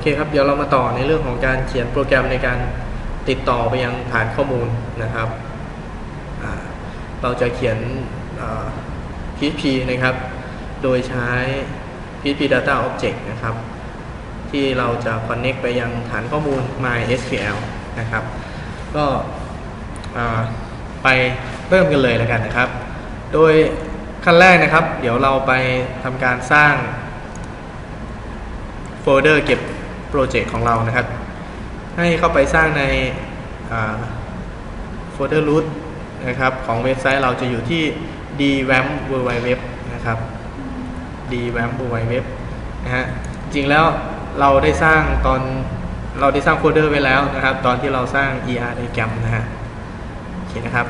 เคครับ เดี๋ยวเรามาต่อในเรื่องของการเขียนโปรแกรมในการติดต่อไปยังฐานข้อมูลนะครับ เราจะเขียน PHP นะครับ โดยใช้ PHP Data Object นะครับ ที่เราจะ connect ไปยังฐานข้อมูล MySQL นะครับ ก็ไปเริ่มกันเลยแล้วกันนะครับ โดยขั้นแรกนะครับ เดี๋ยวเราไปทำการสร้างโฟลเดอร์เก็บ โปรเจกต์ของเรานะครับ ให้เข้าไปสร้างในโฟลเดอร์ root นะครับ ของเว็บไซต์เราจะอยู่ที่ dwam w w w นะครับ dwam w w w นะฮะจริงแล้วเราได้สร้างตอนเราได้สร้างโฟลเดอร์ไว้แล้วนะครับ ตอนที่เราสร้าง er diagram นะฮะโอเคนะครับ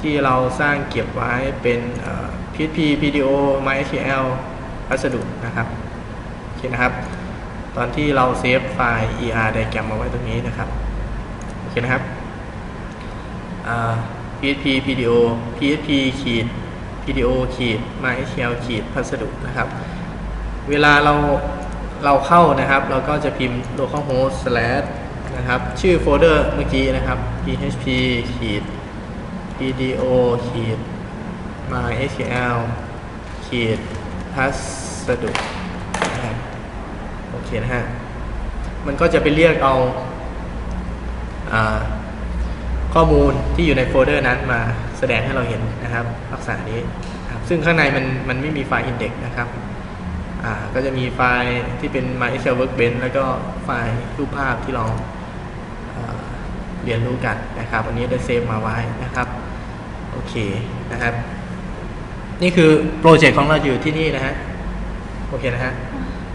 ที่เราสร้างเก็บไว้เป็น PHP PDO MySQL พัสดุนะครับโอเคนะครับ ตอนที่เราเซฟไฟล์ er diagram มาไว้ตรงนี้นะครับ โอเคนะครับ PHP PDO PHP ขีด PDO ขีด MySQL ขีดพัสดุนะครับ เวลาเราเราเข้านะครับ เราก็จะพิมพ์ localhost slash นะครับ ชื่อโฟลเดอร์เมื่อกี้นะครับ php ขีด pdo ขีด mysql ขีดพัสดุ โอเคนะฮะมันก็จะไปเรียกเอาอาข้อมูลที่อยู่ในโฟลเดอร์นั้นมาแสดงให้เราเห็นนะครับ ลักษณะนี้ครับซึ่งข้างในมันมันไม่มีไฟล์ index นะครับก็จะมีไฟล์ที่เป็น MySQL Workbench แล้วก็ไฟล์รูปภาพที่เราอ่าเรียนรู้กันนะครับ อันนี้ได้เซฟมาไว้นะครับ โอเคนะครับ นี่คือโปรเจกต์ของเราอยู่ที่นี่นะฮะ โอเคนะฮะ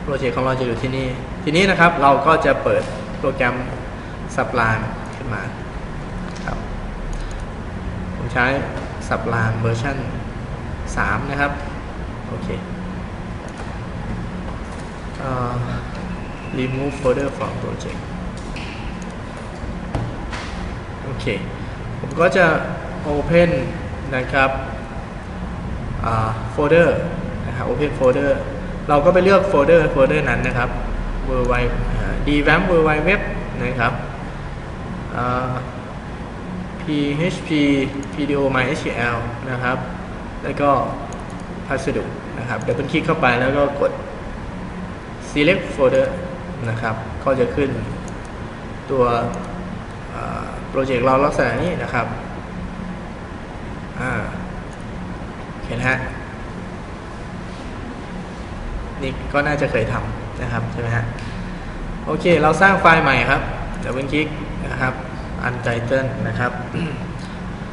โปรเจกต์ของเราจะอยู่ที่นี่ ทีนี้นะครับเราก็จะเปิดโปรแกรม Sublime ขึ้นมาครับผมใช้ Sublime เวอร์ชัน3 นะครับ โอเคเอ่อ remove folder from project โอเค ผมก็จะ open นะครับโฟลเดอร์นะครับ open folder เราก็ไปเลือกโฟลเดอร์โฟลเดอร์นั้นนะครับ w w w dvamp w w w นะครับ php pdo mysql นะครับ แล้วก็พัสดุนะครับ เดี๋ยวเป็นคลิกเข้าไปแล้วก็กด select folder นะครับ ก็จะขึ้นตัวโปรเจกต์เราลักษณะนี้นะครับ อ่า เห็นฮะ นี่ก็น่าจะเคยทำนะครับใช่ไหมฮะโอเค เราสร้างไฟล์ใหม่ครับดี๋ยวเป็นคลิกนะครับ untitled นะครับ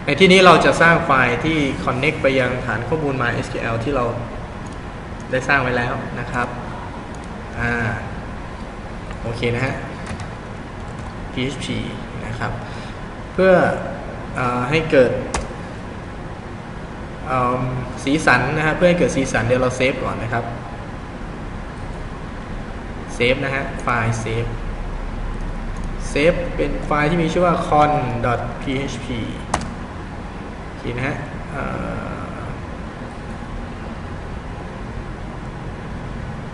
ในที่นี้เราจะสร้างไฟล์ที่ connect ไปยังฐานข้อมูล MySQL ที่เราได้สร้างไว้แล้วนะครับอ่าโอเคนะฮะ PHP นะครับ เพื่ออให้เกิดสีสันนะครับเพื่อให้เกิดสีสันเดี๋ยวเราเซฟก่อนนะครับ เซฟนะฮะ ไฟล์เซฟ เซฟเป็นไฟล์ที่มีชื่อว่า con.php โอเคนะฮะ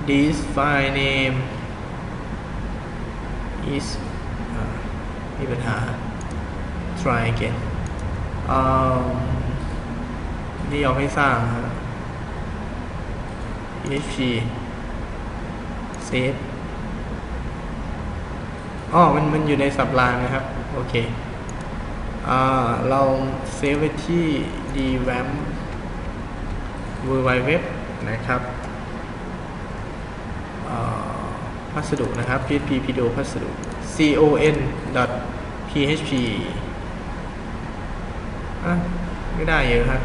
this file name is มีปัญหา try again นี่ยอมให้สร้าง php save อ๋อมันมันอยู่ในสับรางนะครับ โอเคอ่าเราเซฟไว้ที่ dwam w w w นะครับพัสดุนะครับ php pdo พัสดุ con php อะไม่ได้เยอะครับ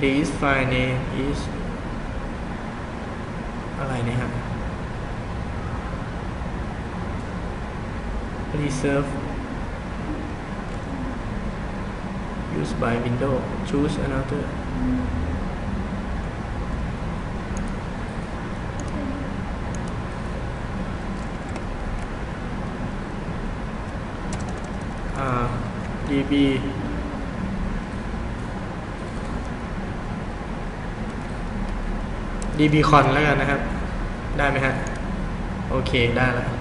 this file name is อะไรเนี่ยครับ reserve used by window choose another uh, db dbcon แล้วกันนะครับ ได้ไหมฮะ โอเค ได้แล้ว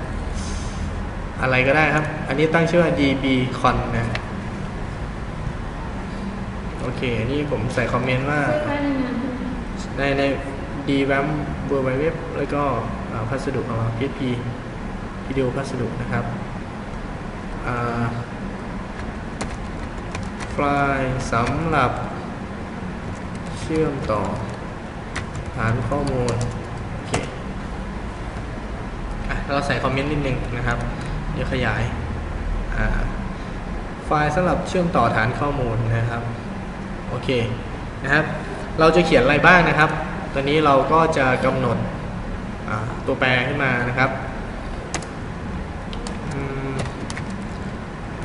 อะไรก็ได้ครับ อันนี้ตั้งชื่อว่า dbcon นะ โอเคอันนี้ผมใส่คอมเมนต์ว่า ในงานใช่ไหมในใน d w a m w w w แล้วก็อ่าพัสดุของเรา PHP วิดีโอพัสดุนะครับ ไฟล์สำหรับเชื่อมต่อฐานข้อมูล โอเค อะ เราใส่คอมเมนต์นิดนึงนะครับ เดี๋ยวขยายไฟล์สำหรับเชื่อมต่อฐานข้อมูลนะครับ โอเคนะครับ เราจะเขียนอะไรบ้างนะครับ ตอนนี้เราก็จะกำหนดตัวแปรขึ้นมานะครับ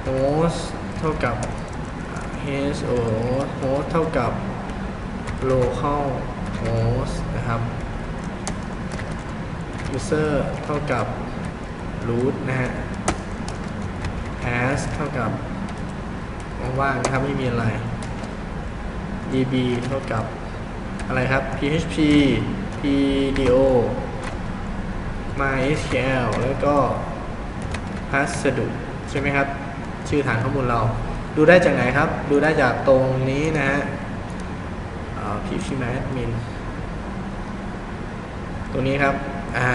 host เท่ากับ h o host เท่ากับ local host นะครับ user เท่ากับ root นะฮะ as เท่ากับว่างๆนะครับไม่มีอะไร db เท่ากับอะไรครับ php pdo mysql แล้วก็พัสดุใช่ไหมครับ ชื่อฐานข้อมูลเรา ดูได้จากไหนครับ ดูได้จากตรงนี้นะฮะ php admin ตรงนี้ครับ อ่า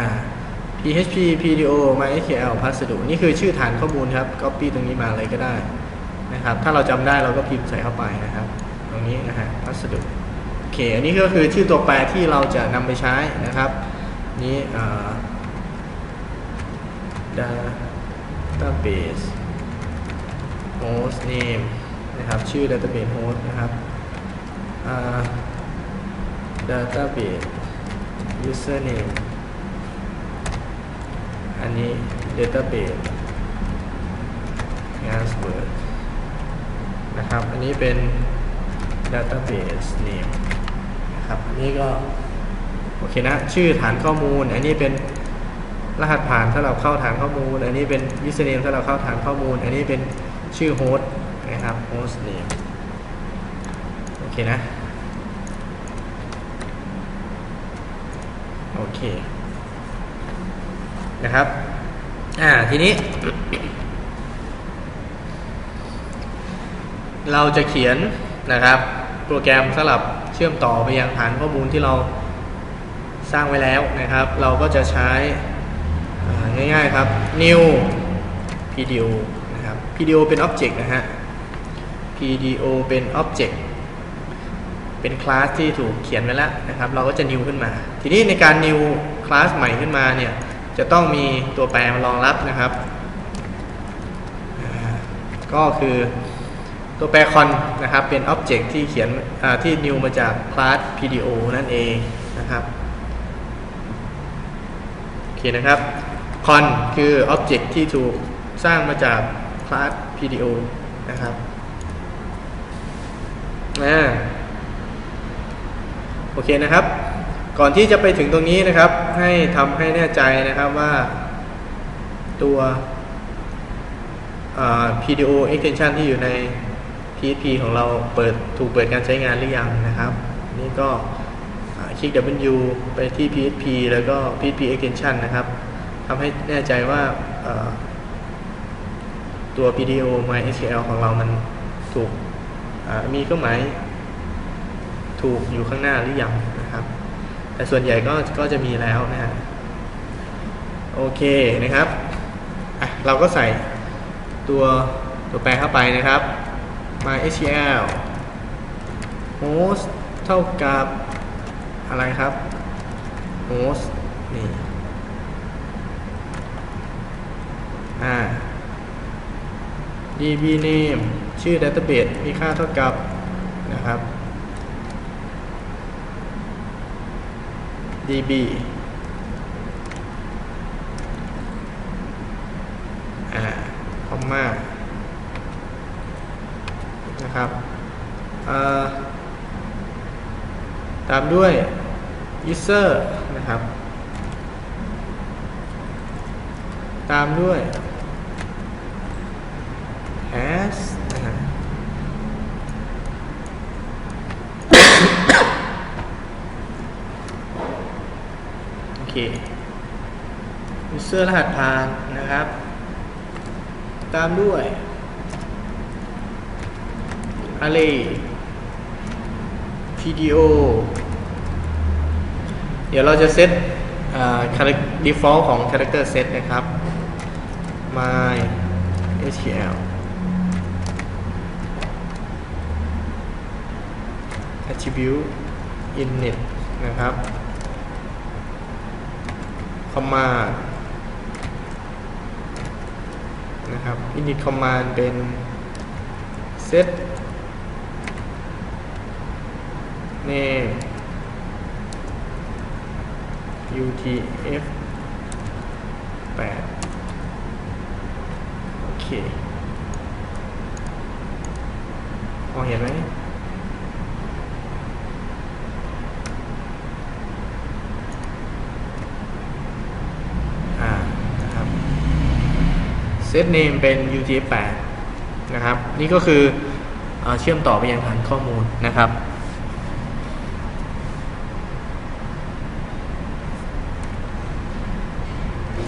php pdo mysql พัสดุ นี่คือชื่อฐานข้อมูลครับ copy ตรงนี้มาเลยก็ได้นะครับ ถ้าเราจำได้เราก็พิมพ์ใส่เข้าไปนะครับ ตรงนี้นะฮะพัสดุโอเค อันนี้ก็คือชื่อตัวแปรที่เราจะนำไปใช้นะครับ นี้เอ่อ database host name นะครับ ชื่อ database host นะครับ database username อันนี้ database password นะครับ อันนี้เป็น database name นะครับ อันนี้ก็ โอเคนะ ชื่อฐานข้อมูล อันนี้เป็นรหัสผ่านสำหรับเข้าฐานข้อมูล อันนี้เป็น username สำหรับเข้าฐานข้อมูล อันนี้เป็นชื่อโฮสต์นะครับ host name โอเคนะ โอเค นะครับอ่าทีนี้ เราจะเขียนนะครับ โปรแกรมสำหรับเชื่อมต่อไปยังฐานข้อมูลที่เราสร้างไว้แล้วนะครับ เราก็จะใช้อ่าง่ายๆครับ new pdo นะครับ pdo เป็น object นะฮะ pdo เป็น object เป็นคลาสที่ถูกเขียนไว้แล้วนะครับ เราก็จะ new ขึ้นมา ทีนี้ในการ new คลาสใหม่ขึ้นมาเนี่ย จะต้องมีตัวแปรมารองรับนะครับ ก็คือตัวแปร con นะครับเป็น object ที่เขียนที่ new มาจากคลาส pdo นั่นเองนะครับโอเคนะครับ con คือ object ที่ถูกสร้างมาจากคลาส pdo นะครับอ่าโอเคนะครับ ก่อนที่จะไปถึงตรงนี้นะครับ ให้ทำให้แน่ใจนะครับว่าตัว PDO extension ที่อยู่ใน PHP ของเราเปิดถูกเปิดการใช้งานหรือยังนะครับ นี่ก็คลิก W ไปที่ PHP แล้วก็ PHP extension นะครับทำให้แน่ใจว่าตัว PDO MySQL ของเรามันถูกมีเครื่องหมายถูกอยู่ข้างหน้าหรือยัง แต่ส่วนใหญ่ก็ก็จะมีแล้วนะฮะโอเคนะครับอะเราก็ใส่ตัวตัวแปรเข้าไปนะครับ MySQL host เท่ากับอะไรครับ host นี่อ่า db name ชื่อ database มีค่าเท่ากับนะครับ db อ่าคอมมานะครับตามด้วย user นะครับ ตามด้วย has นะฮะ user รหัสผ่านนะครับ ตามด้วย array PDO เดี๋ยวเราจะเซตอ่า charac- default ของ character set นะครับ my SQL attribute init นะครับ command นะครับ init command เป็น set name utf 8โอเคพอเห็นไหม อ่า นะครับ set name เป็น utf8 นะครับ นี่ก็คือเอเชื่อมต่อไปยังฐานข้อมูลนะครับ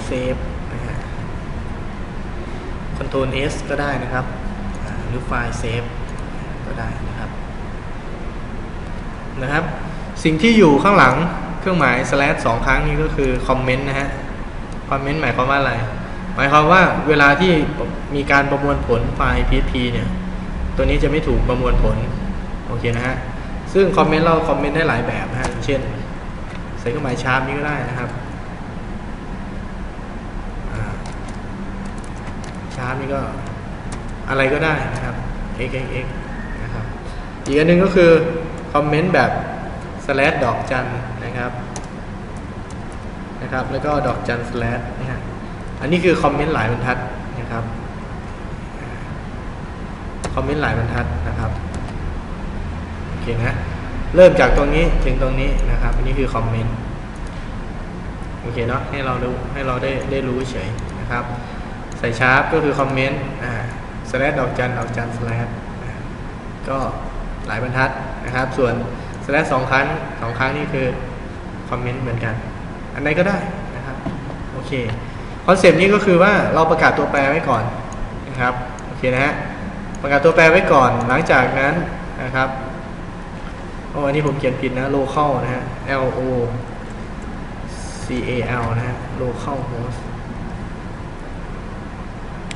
save นะฮะ control s ก็ได้นะครับ หรือไฟล์ save ก็ได้นะครับ นะครับ สิ่งที่อยู่ข้างหลังเครื่องหมาย slash สองครั้งนี้ก็คือ คอมเมนต์นะฮะ คอมเมนต์หมายความว่าอะไร หมายความว่าเวลาที่มีการประมวลผลไฟล์ PHP เนี่ย ตัวนี้จะไม่ถูกประมวลผล โอเคนะฮะ ซึ่งคอมเมนต์เราคอมเมนต์ได้หลายแบบนะฮะเช่น ใส่เครื่องหมายชาร์ปนี้ก็ได้นะครับชาร์ปนี่ก็อะไรก็ได้นะครับ x x x นะครับ อีกอันหนึงก็คือคอมเมนต์แบบ slash ดอกจันนะครับ นะครับ แล้วก็ดอกจัน slash นะฮะ อันนี้คือคอมเมนต์หลายบรรทัดนะครับ คอมเมนต์หลายบรรทัดนะครับ โอเคนะ เริ่มจากตรงนี้ถึงตรงนี้นะครับ อันนี้คือคอมเมนต์ โอเคเนาะ ให้เรารู้ให้เราได้ได้รู้เฉยนะครับ ใส่ชาร์ปก็คือคอมเมนต์ อ่า slash ดอกจันดอกจัน slash อ่าก็หลายบรรทัดนะครับ ส่วน slash สองครั้งสองครั้งนี่คือคอมเมนต์เหมือนกัน อันไหนก็ได้นะครับ โอเค คอนเซปต์นี้ก็คือว่าเราประกาศตัวแปรไว้ก่อนนะครับโอเคนะฮะประกาศตัวแปรไว้ก่อนหลังจากนั้นนะครับโอ้อันนี้ผมเขียนผิดนะ local นะฮะ L O C A L นะฮะ local host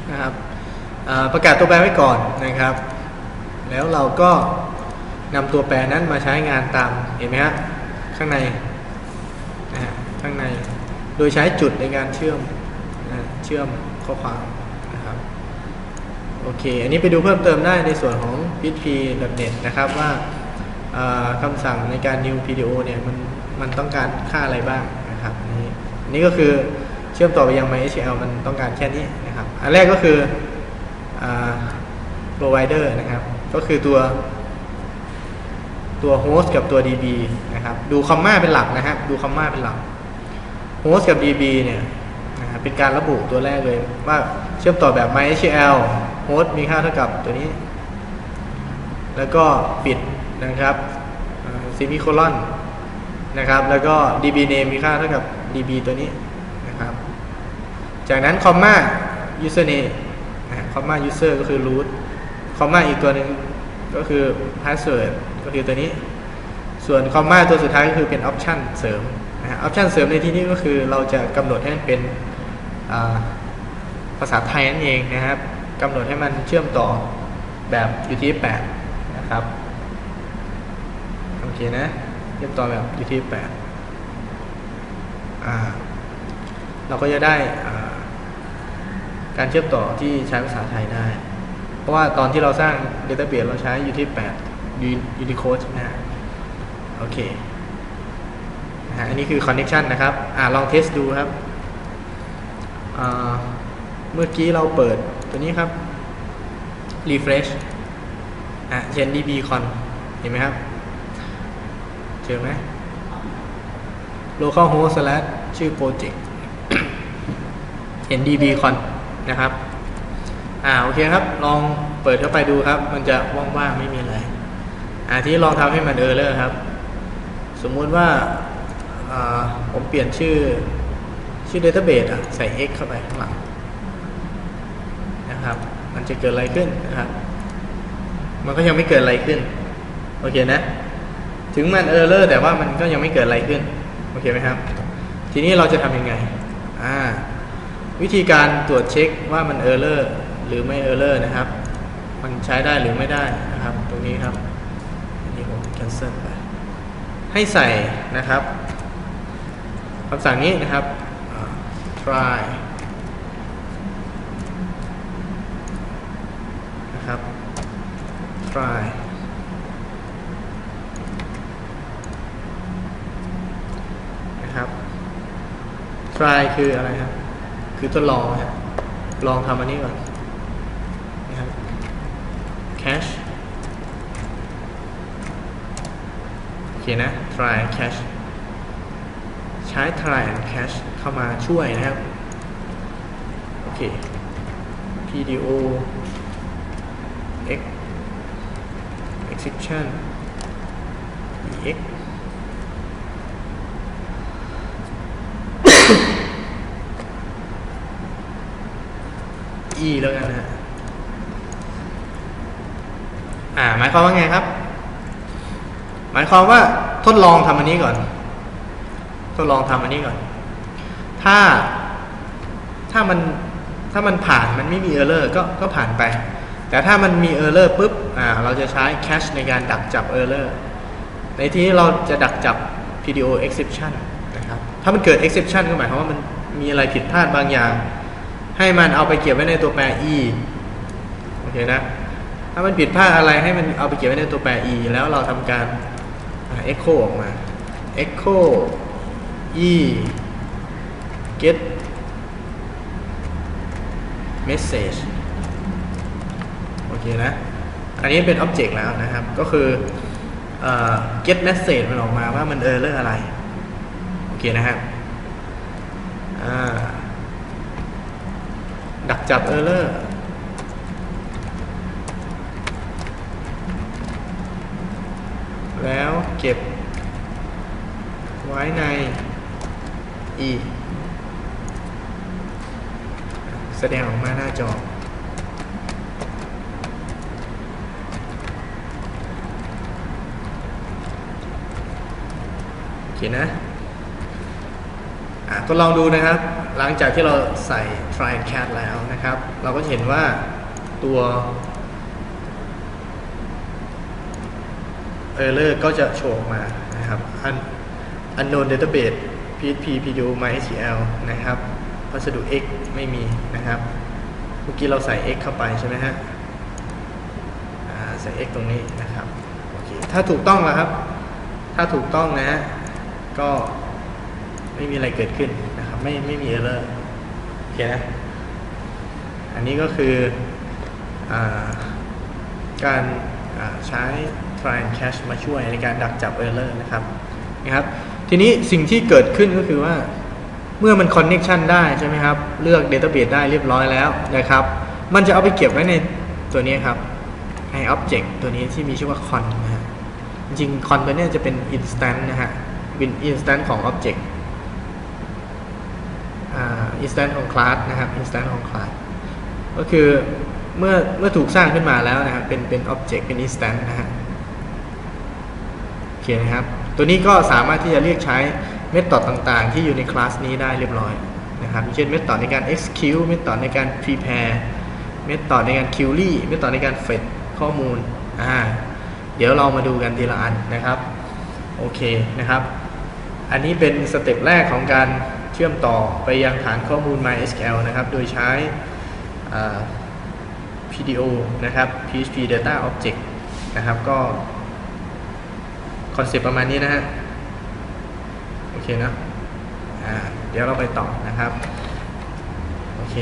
นะครับประกาศตัวแปรไว้ก่อนนะครับ แล้วเราก็นำตัวแปรนั้นมาใช้งานตามเห็นไหมฮะข้างในนะฮะข้างในโดยใช้จุดในการเชื่อม เชื่อมข้อความนะครับโอเค อันนี้ไปดูเพิ่มเติมได้ในส่วนของ php.net นะครับว่าคำสั่งในการ new PDO เนี่ยมันมันต้องการค่าอะไรบ้างนะครับนนี่อันนี้ก็คือเชื่อมต่อไปยัง MySQL มันต้องการแค่นี้นะครับ อันแรกก็คืออ provider นะครับ ก็คือตัวตัว host กับตัว db นะครับ ดูคอมมาเป็นหลักนะครับ ดูคอมมาเป็นหลัก host กับ db เนี่ย เป็นการระบุตัวแรกเลย ว่าเชื่อมต่อแบบ MySQL host มีค่าเท่ากับตัวนี้ แล้วก็ปิดนะครับ semicolon นะครับ แล้วก็ db name มีค่าเท่ากับ db ตัวนี้นะครับ จากนั้นคอมมา username นะคอมมา user ก็คือ root คอมมาอีกตัวหนึ่งก็คือ password ก็คือตัวนี้ ส่วนคอมมาตัวสุดท้ายก็คือเป็น option เสริมนะฮะ option เสริมในที่นี้ก็คือเราจะกำหนดให้มันเป็น ภาษาไทยนั่นเองนะครับกำหนดให้มันเชื่อมต่อแบบ UTF-8 นะครับโอเคนะเชื่อมต่อแบบ UTF-8 เราก็จะได้การเชื่อมต่อที่ใช้ภาษาไทยได้ เพราะว่าตอนที่เราสร้าง Database เราใช้ UTF-8 Unicode ใช่ไหมฮะโอเคนะฮะอันนี้คือ Connection นะครับ อ่าลองเทสดูครับ เมื่อกี้เราเปิดตัวนี้ครับ refresh อะเช่น dbcon เห็นไหมครับ เจอไหม localhost slash ชื่อโปรเจกต์เห็น dbcon นะครับ อ่าโอเคครับ ลองเปิดเข้าไปดูครับ มันจะว่างๆ ไม่มีอะไร อ่าที่ลองทำให้มันเออร์เลอร์ครับ สมมุติว่าอ่าผมเปลี่ยนชื่อ ชื่อ database อะใส่ x เข้าไปข้างหลังนะครับ มันจะเกิดอะไรขึ้นนะครับ มันก็ยังไม่เกิดอะไรขึ้น โอเคนะ ถึงมันเออร์เลอร์แต่ว่ามันก็ยังไม่เกิดอะไรขึ้น โอเคไหมครับ ทีนี้เราจะทำยังไง อ่า วิธีการตรวจเช็คว่ามันเออร์เลอร์หรือไม่เออร์เลอร์นะครับ มันใช้ได้หรือไม่ได้นะครับ ตรงนี้ครับอันนี้ผม cancel ไป ให้ใส่นะครับคำสั่งนี้นะครับ try นะครับ try นะครับ try คืออะไรครับ คือทดลองครับลองทำอันนี้ก่อนนะครับ cache โอเคนะ try cache ใช้ try and cache เข้ามาช่วยนะครับ โอเค pdo x exception ex e แล้วกันนะฮะอ่า หมายความว่าไงครับ หมายความว่าทดลองทำอันนี้ก่อน ทดลองทำอันนี้ก่อน ถ้าถ้ามันถ้ามันผ่านมันไม่มีเออร์เลอร์ก็ก็ผ่านไป แต่ถ้ามันมีเออร์เลอร์ปุ๊บอ่าเราจะใช้แคชในการดักจับเออร์เลอร์ในที่เราจะดักจับ PDO exception นะครับถ้ามันเกิด exception ก็หมายความว่ามันมีอะไรผิดพลาดบางอย่าง ให้มันเอาไปเก็บไว้ในตัวแปร e โอเคนะ ถ้ามันผิดพลาดอะไรให้มันเอาไปเก็บไว้ในตัวแปร e แล้วเราทำการอ่า echo ออกมา echo e get message โอเคนะ อันนี้เป็น object แล้วนะครับ ก็คือเอ่อ get message มันออกมาว่ามัน error อะไร โอเคนะครับดักจับ error แล้วเก็บไว้ใน e แสดงออกมาหน้าจอ โอเคนะอะก็ลองดูนะครับ หลังจากที่เราใส่ try and cat แล้วนะครับ เราก็เห็นว่าตัว error ก็จะโชว์ออกมานะครับ Un- unknown database php pdu mysql นะครับ พัสดุ x ไม่มีนะครับเมื่อกี้เราใส่ x เข้าไปใช่ไหมฮะใส่ x ตรงนี้นะครับโอเคถ้าถูกต้องแล้วครับ ถ้าถูกต้องนะ ก็ไม่มีอะไรเกิดขึ้นนะครับ ไม่ไม่มี error โอเคนะ อันนี้ก็คืออการใช้ try and catch มาช่วยในการดักจับ error นะครับนะครับ ทีนี้สิ่งที่เกิดขึ้นก็คือว่า เมื่อมัน connection ได้ใช่ไหมครับ เลือก database ได้เรียบร้อยแล้วนะครับ มันจะเอาไปเก็บไว้ในตัวนี้ครับใน object ตัวนี้ที่มีชื่อว่า con นะฮะจริงๆ con ตัวนี้จะเป็น instant นะฮะเป็น instant ของ object อ่า instant ของ class นะครับ instant ของ class ก็คือเมื่อเมื่อถูกสร้างขึ้นมาแล้วนะครับเป็นเป็น object เป็น instant นะฮะโอเคนะครับ ตัวนี้ก็สามารถที่จะเรียกใช้ เมธอดต่างๆ ที่อยู่ในคลาสนี้ได้เรียบร้อยนะครับเช่นเมธอดในการ execute เมธอดในการ prepare เมธอดในการ query เมธอดในการ fetch ข้อมูลอ่าเดี๋ยวเรามาดูกันทีละอันนะครับโอเคนะครับ อันนี้เป็นสเต็ปแรกของการเชื่อมต่อไปยังฐานข้อมูล MySQL นะครับ โดยใช้ PDO นะครับ PHP Data Object นะครับ ก็คอนเซปต์ประมาณนี้นะฮะ โอเคนะอ่าเดี๋ยวเราไปต่อนะครับ โอเค